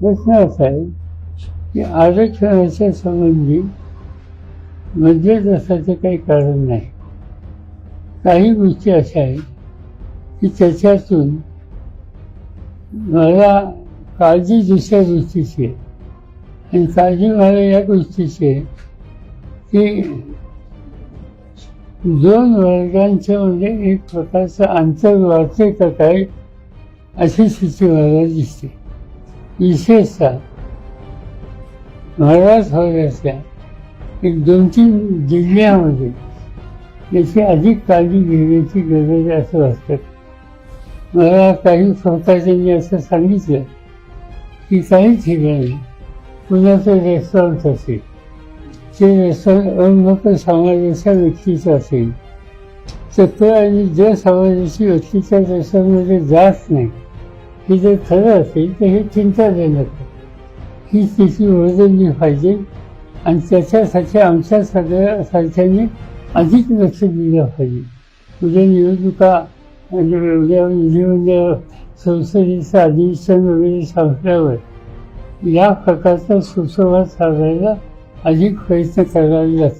प्रश्न असा आहे की आरक्षणाच्या संबंधी मध्येच असायचं काही कारण नाही. काही गोष्टी अशा आहेत की त्याच्यातून मला काळजी दुसऱ्या गोष्टीची आहे. आणि काळजी मला या गोष्टीची आहे की दोन वर्गांच्या म्हणजे एक प्रकारचं अंतर वाढते का काय अशी स्थिती मला दिसते. विशेषतः. मराठवाड्यातल्या एक दोन तीन जिल्ह्यामध्ये याची अधिक काळजी घेण्याची गरज असं वाटतं मला काही स्वतःच्यांनी असं सांगितलं की काही ठिकाणी पुण्याचं रेस्टॉरंट असेल ते रेस्टॉरंट अनभक समाजाच्या व्यक्तीचं असेल तर चक्र आणि ज्या समाजाची व्यक्तीच्या रेस्टॉरंटमध्ये जात नाही हे जर खरं असेल तर हे चिंताजनक ही स्थिती ओळखली पाहिजे आणि त्याच्यासाठी आमच्या सगळ्या सारख्यांनी अधिक लक्ष दिलं पाहिजे उद्या निवडणुका उद्या विधिमंडळ संसदेचं अधिवेशन वगैरे संपल्यावर या प्रकारचा सुसंवाद साधायला अधिक प्रयत्न करावे लागतात